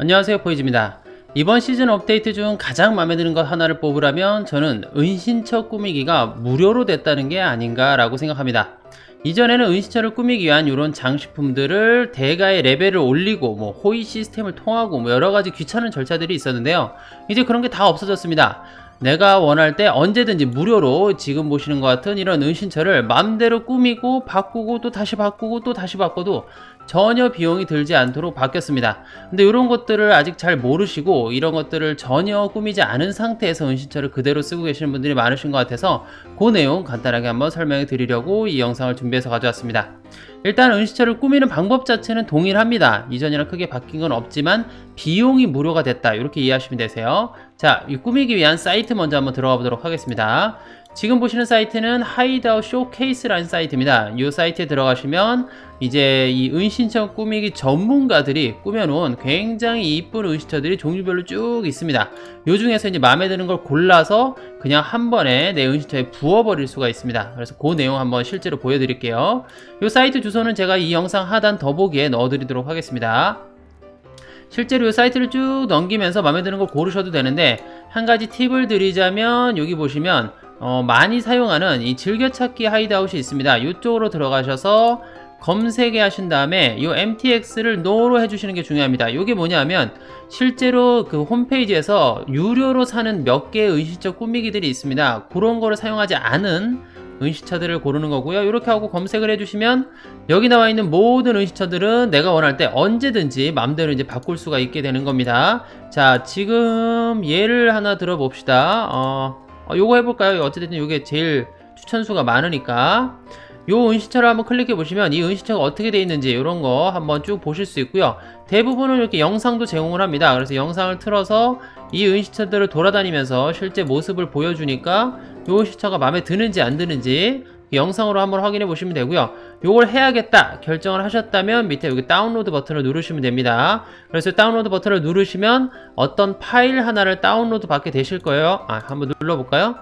안녕하세요 포이즈입니다. 이번 시즌 업데이트 중 가장 마음에 드는 것 하나를 뽑으라면 저는 은신처 꾸미기가 무료로 됐다는 게 아닌가 라고 생각합니다. 이전에는 은신처를 꾸미기 위한 이런 장식품들을 대가의 레벨을 올리고 뭐 호의 시스템을 통하고 뭐 여러 가지 귀찮은 절차들이 있었는데요. 이제 그런 게 다 없어졌습니다. 내가 원할 때 언제든지 무료로 지금 보시는 것 같은 이런 은신처를 마음대로 꾸미고 바꾸고 또 다시 바꾸고 또 다시 바꿔도 전혀 비용이 들지 않도록 바뀌었습니다. 근데 이런 것들을 아직 잘 모르시고 이런 것들을 전혀 꾸미지 않은 상태에서 은신처를 그대로 쓰고 계시는 분들이 많으신 것 같아서 그 내용 간단하게 한번 설명해 드리려고 이 영상을 준비해서 가져왔습니다. 일단 은신처를 꾸미는 방법 자체는 동일합니다. 이전이랑 크게 바뀐 건 없지만 비용이 무료가 됐다. 이렇게 이해하시면 되세요. 자, 이 꾸미기 위한 사이트 먼저 한번 들어가 보도록 하겠습니다. 지금 보시는 사이트는 하이다우 쇼케이스라는 사이트입니다. 이 사이트에 들어가시면 이제 이 은신처 꾸미기 전문가들이 꾸며놓은 굉장히 이쁜 은신처들이 종류별로 쭉 있습니다. 요 중에서 이제 마음에 드는 걸 골라서 그냥 한 번에 내 은신처에 부어버릴 수가 있습니다. 그래서 그 내용 한번 실제로 보여드릴게요. 이 사이트 주소는 제가 이 영상 하단 더보기에 넣어드리도록 하겠습니다. 실제로 이 사이트를 쭉 넘기면서 마음에 드는 걸 고르셔도 되는데 한 가지 팁을 드리자면 여기 보시면 어, 많이 사용하는 이 즐겨찾기 하이드아웃이 있습니다. 이쪽으로 들어가셔서 검색에 하신 다음에 이 MTX를 NO로 해주시는 게 중요합니다. 이게 뭐냐면 실제로 그 홈페이지에서 유료로 사는 몇 개의 은신처 꾸미기들이 있습니다. 그런 거를 사용하지 않은 은신처들을 고르는 거고요. 이렇게 하고 검색을 해주시면 여기 나와 있는 모든 은신처들은 내가 원할 때 언제든지 마음대로 이제 바꿀 수가 있게 되는 겁니다. 자, 지금 예를 하나 들어봅시다. 어, 어, 요거 해볼까요? 어쨌든 이게 제일 추천수가 많으니까. 요 은신처를 한번 클릭해 보시면 이 은신처가 어떻게 되어 있는지 이런 거 한번 쭉 보실 수 있고요. 대부분은 이렇게 영상도 제공을 합니다. 그래서 영상을 틀어서 이 은신처들을 돌아다니면서 실제 모습을 보여주니까 요 은신처가 마음에 드는지 안 드는지 영상으로 한번 확인해 보시면 되고요. 요걸 해야겠다 결정을 하셨다면 밑에 여기 다운로드 버튼을 누르시면 됩니다. 그래서 다운로드 버튼을 누르시면 어떤 파일 하나를 다운로드 받게 되실 거예요. 아, 한번 눌러볼까요?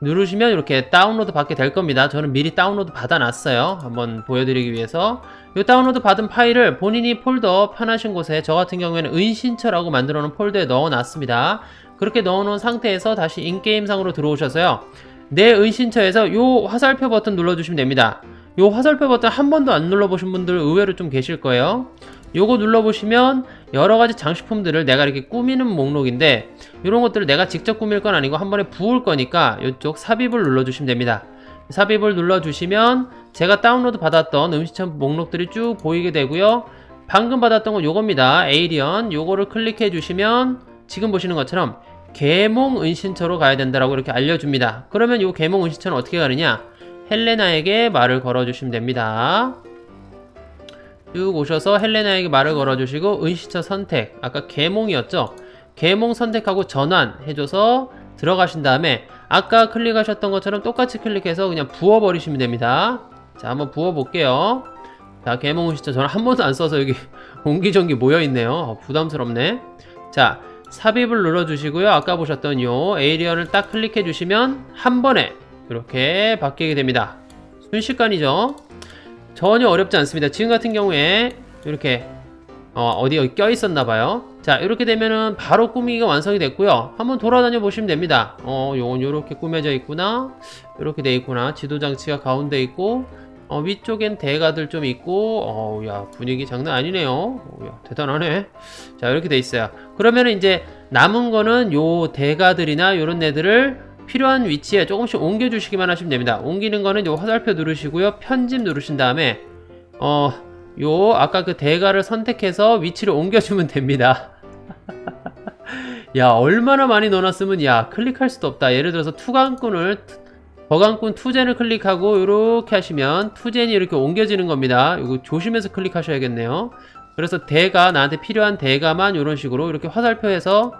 누르시면 이렇게 다운로드 받게 될 겁니다. 저는 미리 다운로드 받아 놨어요. 한번 보여드리기 위해서. 이 다운로드 받은 파일을 본인이 폴더 편하신 곳에 저 같은 경우에는 은신처라고 만들어 놓은 폴더에 넣어 놨습니다. 그렇게 넣어 놓은 상태에서 다시 인게임상으로 들어오셔서요. 내 은신처에서 이 화살표 버튼 눌러주시면 됩니다. 이 화살표 버튼 한 번도 안 눌러보신 분들 의외로 좀 계실 거예요. 요거 눌러보시면 여러 가지 장식품들을 내가 이렇게 꾸미는 목록인데 이런 것들을 내가 직접 꾸밀 건 아니고 한 번에 부을 거니까 이쪽 삽입을 눌러주시면 됩니다. 삽입을 눌러주시면 제가 다운로드 받았던 음식점 목록들이 쭉 보이게 되고요. 방금 받았던 건 요겁니다. 에이리언 요거를 클릭해 주시면 지금 보시는 것처럼 계몽 은신처로 가야 된다라고 이렇게 알려줍니다. 그러면 요 계몽 은신처는 어떻게 가느냐? 헬레나에게 말을 걸어주시면 됩니다. 쭉 오셔서 헬레나에게 말을 걸어주시고 은신처 선택 아까 계몽이었죠 계몽 선택하고 전환 해줘서 들어가신 다음에 아까 클릭하셨던 것처럼 똑같이 클릭해서 그냥 부어버리시면 됩니다 자 한번 부어볼게요 자 계몽 은신처 저는 한 번도 안 써서 여기 옹기종기 모여있네요 어, 부담스럽네 자 삽입을 눌러주시고요 아까 보셨던 요 에이리언을 딱 클릭해 주시면 한 번에 이렇게 바뀌게 됩니다 순식간이죠 전혀 어렵지 않습니다. 지금 같은 경우에 이렇게 어, 디 여기 껴 있었나 봐요. 자, 이렇게 되면은 바로 꾸미기가 완성이 됐고요. 한번 돌아다녀 보시면 됩니다. 어, 요건 요렇게 꾸며져 있구나. 이렇게 돼 있구나. 지도 장치가 가운데 있고 어, 위쪽엔 대가들 좀 있고 어, 야, 분위기 장난 아니네요. 어, 야, 대단하네. 자, 이렇게 돼 있어요. 그러면은 이제 남은 거는 요 대가들이나 요런 애들을 필요한 위치에 조금씩 옮겨 주시기만 하시면 됩니다. 옮기는 거는 요 화살표 누르시고요. 편집 누르신 다음에 어, 요 아까 그 대가를 선택해서 위치를 옮겨주면 됩니다. 야 얼마나 많이 넣어놨으면 야 클릭할 수도 없다. 예를 들어서 투강꾼을 버강꾼 투젠을 클릭하고 이렇게 하시면 투젠이 이렇게 옮겨지는 겁니다. 이거 조심해서 클릭하셔야겠네요. 그래서 대가 나한테 필요한 대가만 이런 식으로 이렇게 화살표에서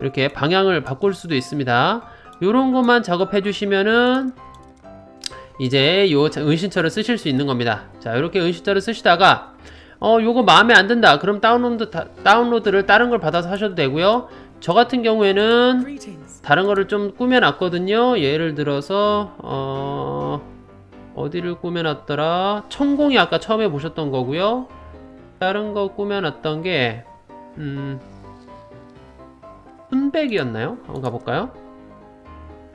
이렇게 방향을 바꿀 수도 있습니다. 요런 것만 작업해 주시면은 이제 요 은신처를 쓰실 수 있는 겁니다. 자, 이렇게 은신처를 쓰시다가 어, 요거 마음에 안 든다. 그럼 다운로드 다, 다운로드를 다른 걸 받아서 하셔도 되고요. 저 같은 경우에는 다른 거를 좀 꾸며 놨거든요. 예를 들어서 어 어디를 꾸며 놨더라? 천공이 아까 처음에 보셨던 거고요. 다른 거 꾸며 놨던 게 음, 훈백이었나요? 한번 가볼까요?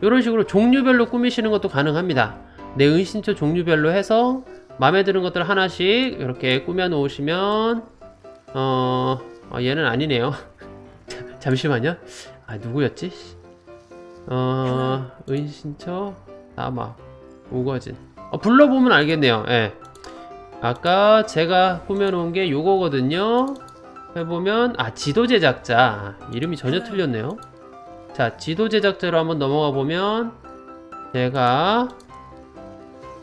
이런 식으로 종류별로 꾸미시는 것도 가능합니다. 내 은신처 종류별로 해서 마음에 드는 것들 하나씩 이렇게 꾸며 놓으시면 어, 어, 얘는 아니네요. 잠시만요. 아 누구였지? 어 은신처 나마 우거진. 어, 불러보면 알겠네요. 예. 아까 제가 꾸며놓은 게 요거거든요. 해보면 아 지도 제작자 이름이 전혀 틀렸네요. 자 지도 제작자로 한번 넘어가 보면 제가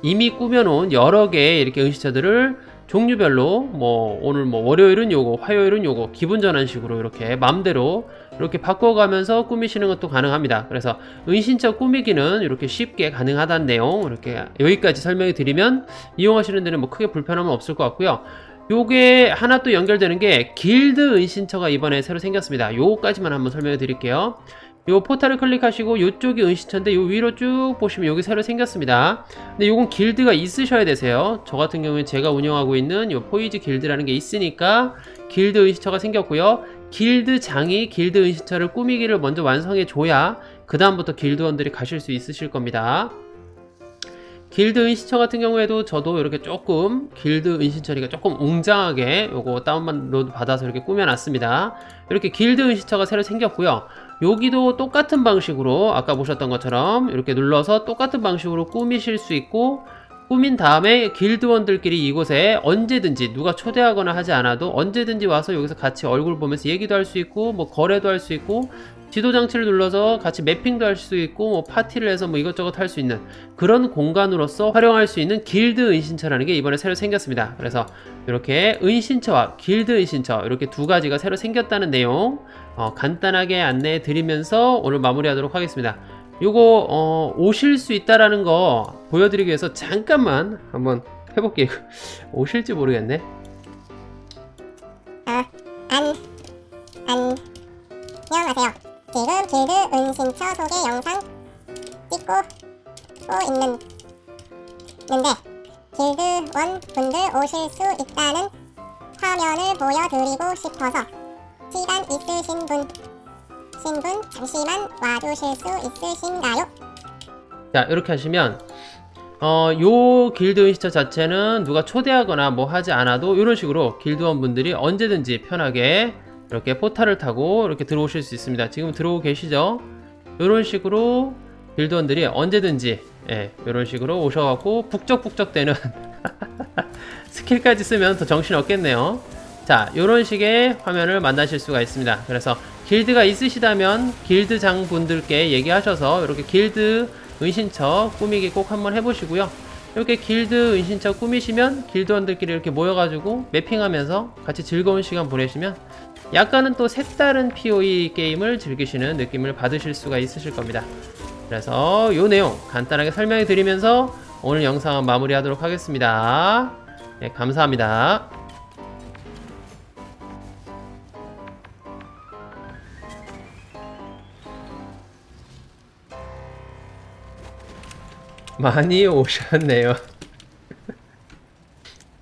이미 꾸며놓은 여러 개의 이렇게 은시처들을 종류별로 뭐 오늘 뭐 월요일은 요거 화요일은 요거 기분 전환식으로 이렇게 맘대로 이렇게 바꿔가면서 꾸미시는 것도 가능합니다. 그래서 은신처 꾸미기는 이렇게 쉽게 가능하다는 내용 이렇게 여기까지 설명해 드리면 이용하시는 데는 뭐 크게 불편함은 없을 것 같고요. 요게 하나 또 연결되는 게 길드 은신처가 이번에 새로 생겼습니다. 요거까지만 한번 설명해 드릴게요 요 포탈을 클릭하시고 요쪽이 은신처인데 요 위로 쭉 보시면 여기 새로 생겼습니다. 근데 요건 길드가 있으셔야 되세요. 저 같은 경우에 제가 운영하고 있는 요 포이즈 길드라는 게 있으니까 길드 은신처가 생겼고요. 길드장이 길드 은신처를 꾸미기를 먼저 완성해 줘야 그 다음부터 길드원들이 가실 수 있으실 겁니다. 길드 은신처 같은 경우에도 저도 이렇게 조금 길드 은신처리가 조금 웅장하게 요거 다운로드 받아서 이렇게 꾸며놨습니다. 이렇게 길드 은신처가 새로 생겼고요. 여기도 똑같은 방식으로 아까 보셨던 것처럼 이렇게 눌러서 똑같은 방식으로 꾸미실 수 있고 꾸민 다음에 길드원들끼리 이곳에 언제든지 누가 초대하거나 하지 않아도 언제든지 와서 여기서 같이 얼굴 보면서 얘기도 할 수 있고 뭐 거래도 할 수 있고 지도 장치를 눌러서 같이 매핑도 할 수 있고 뭐 파티를 해서 뭐 이것저것 할 수 있는 그런 공간으로서 활용할 수 있는 길드 은신처라는 게 이번에 새로 생겼습니다. 그래서 이렇게 은신처와 길드 은신처 이렇게 두 가지가 새로 생겼다는 내용 어, 간단하게 안내해 드리면서 오늘 마무리하도록 하겠습니다. 요거 어, 오실 수 있다라는 거 보여드리기 위해서 잠깐만 한번 해볼게요. 오실지 모르겠네. 아, 안, 안, 안녕하세요. 길드 은신처 소개 영상 찍고 또 있는, 는데 길드원 분들 오실 수 있다는 화면을 보여드리고 싶어서 시간 있으신 분, 신분 잠시만 와주실 수 있으신가요? 자 이렇게 하시면 어, 요 길드 은시처 자체는 누가 초대하거나 뭐 하지 않아도 이런 식으로 길드원 분들이 언제든지 편하게 이렇게 포탈을 타고 이렇게 들어오실 수 있습니다. 지금 들어오고 계시죠? 이런 식으로 길드원들이 언제든지 예, 이런 식으로 오셔갖고 북적북적 되는 스킬까지 쓰면 더 정신 없겠네요. 자, 이런 식의 화면을 만나실 수가 있습니다. 그래서 길드가 있으시다면 길드장 분들께 얘기하셔서 이렇게 길드 은신처 꾸미기 꼭 한번 해보시고요. 이렇게 길드 은신처 꾸미시면 길드원들끼리 이렇게 모여가지고 매핑하면서 같이 즐거운 시간 보내시면 약간은 또 색다른 POE 게임을 즐기시는 느낌을 받으실 수가 있으실 겁니다. 그래서 이 내용 간단하게 설명해 드리면서 오늘 영상은 마무리하도록 하겠습니다. 네, 감사합니다. 많이 오셨네요.